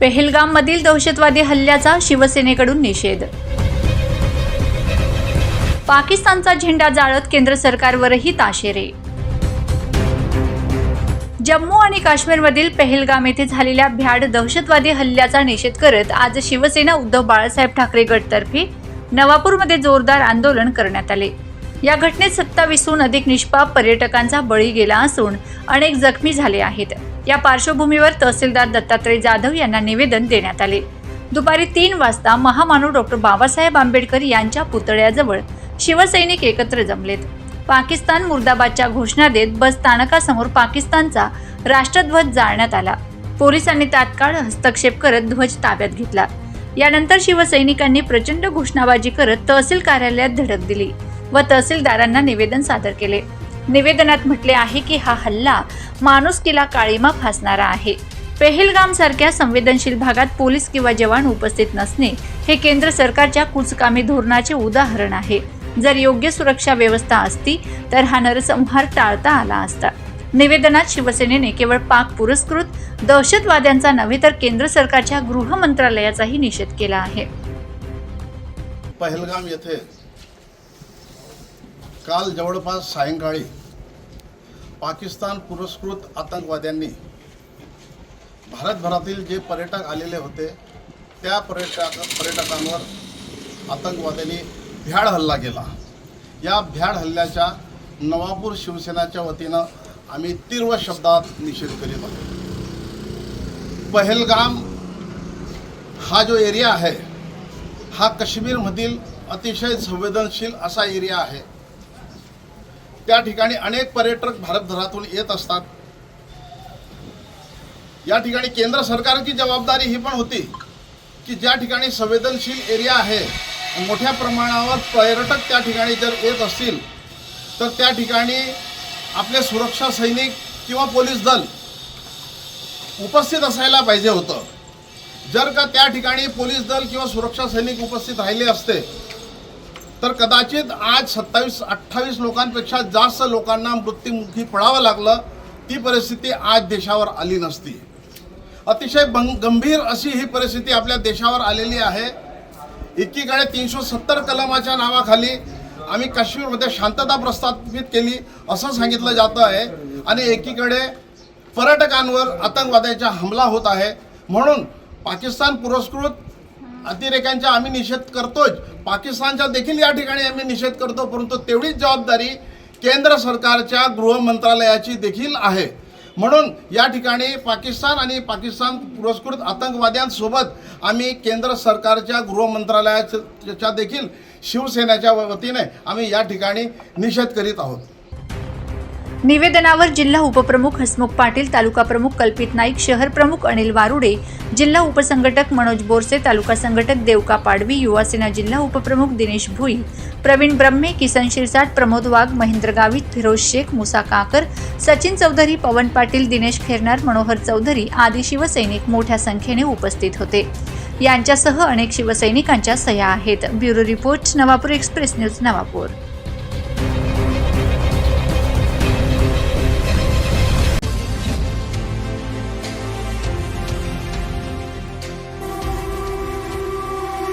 पेहलगाममधील दहशतवादी हल्ल्याचा शिवसेनेकडून निषेध. पाकिस्तानचा झेंडा जाळत केंद्र सरकारवरही ताशेरे. जम्मू आणि काश्मीरमधील पेहलगाम येथे झालेल्या भ्याड दहशतवादी हल्ल्याचा निषेध करत आज शिवसेना उद्धव बाळासाहेब ठाकरे गटतर्फे नवापूरमध्ये जोरदार आंदोलन करण्यात आले. या घटनेत सत्तावीसहून अधिक निष्पाप पर्यटकांचा बळी गेला असून अनेक जखमी झाले आहेत. या पार्श्वभूमीवर तहसीलदार दत्तात्रय जाधव यांना निवेदन देण्यात आले. दुपारी तीन वाजता महामानव डॉक्टर बाबासाहेब आंबेडकर यांच्या पुतळ्याजवळ शिवसैनिक एकत्र जमलेत. पाकिस्तान मुर्दाबादच्या घोषणा देत बस स्थानकासमोर पाकिस्तानचा राष्ट्रध्वज जाळण्यात आला. पोलिसांनी तात्काळ हस्तक्षेप करत ध्वज ताब्यात घेतला. यानंतर शिवसैनिकांनी प्रचंड घोषणाबाजी करत तहसील कार्यालयात धडक दिली व तहसीलदारांना निवेदन सादर केले. निवेदनात म्हटले आहे की हा हल्ला माणुसकीला काळीमा फासणारा आहे. पेहलगाम सारख्या संवेदनशील भागात पोलीस किंवा जवान उपस्थित नसणे हे केंद्र सरकारच्या कुचकामी धोरणाचे उदाहरण आहे. जर योग्य सुरक्षा व्यवस्था असती तर हा नरसंहार टाळता आला असता. निवेदनात शिवसेनेने केवळ पाक पुरस्कृत दहशतवाद्यांचा नव्हे तर केंद्र सरकारच्या गृह मंत्रालयाचाही निषेध केला आहे. पहलगाम येथे काल जवळपास सायंकाळी पाकिस्तान पुरस्कृत आतंकवाद्यांनी भारतभरातील जे पर्यटक आलेले होते त्या पर्यटक पर्यटकांवर आतंकवाद्यांनी भ्याड हल्ला केला. या भ्याड हल्ल्याच्या नवापूर शिवसेनाच्या वतीनं आम्ही तीव्र शब्दात निषेध करीत आहोत. पहलगाम हा जो एरिया आहे हा काश्मीरमधील अतिशय संवेदनशील असा एरिया आहे. त्या ठिकाणी अनेक पर्यटक भारतभरातून येत असतात. या ठिकाणी केंद्र सरकारची जबाबदारी ही पण होती की ज्या ठिकाणी संवेदनशील एरिया आहे मोठ्या प्रमाणावर पर्यटक त्या ठिकाणी जर येत असतील तर त्या ठिकाणी आपले सुरक्षा सैनिक किंवा पोलीस दल उपस्थित असायला पाहिजे होतं. जर का त्या ठिकाणी पोलीस दल किंवा सुरक्षा सैनिक उपस्थित राहिले असते तर कदाचित आज सत्तावीस अठ्ठावीस लोकांपेक्षा जास्त लोकांना मृत्युमुखी पडावं लागलं. ती परिस्थिती आज देशावर आली नसती. अतिशय बं गंभीर अशी ही परिस्थिती आपल्या देशावर आलेली आहे. एकीकडे तीनशे सत्तर कलमाच्या नावाखाली आम्ही काश्मीरमध्ये शांतता प्रस्थापित केली असं सांगितलं जातं आहे. आणि एकीकडे पर्यटकांवर आतंकवाद्याचा हमला होत आहे. म्हणून पाकिस्तान पुरस्कृत अतिरेक्यांचा आम्ही निषेध करतोच. पाकिस्तानचा देखील या ठिकाणी आम्ही निषेध करतो परंतु तेवढीच जबाबदारी केंद्र सरकारच्या गृह मंत्रालयाची देखील आहे. म्हणून या ठिकाणी पाकिस्तान आणि पाकिस्तान पुरस्कृत आतंकवाद्यांसोबत आम्ही केंद्र सरकारच्या गृह मंत्रालयाच्या देखील शिवसेनेच्या वतीने आम्ही या ठिकाणी निषेध करीत आहोत. निवेदनावर जिल्हा उपप्रमुख हसमुख पाटील तालुका प्रमुख कल्पित नाईक शहर प्रमुख अनिल वारुडे जिल्हा उपसंघटक मनोज बोरसे तालुका संघटक देवका पाडवी युवासेना जिल्हा उपप्रमुख दिनेश भुई प्रवीण ब्रह्मे किसन शिरसाट प्रमोद वाघ महेंद्र गावित फिरोज शेख मुसा काकर सचिन चौधरी पवन पाटील दिनेश खेरनार मनोहर चौधरी आदी शिवसैनिक मोठ्या संख्येने उपस्थित होते. यांच्यासह अनेक शिवसैनिकांच्या सह्या आहेत. Bureau report Navapur express news Navapur.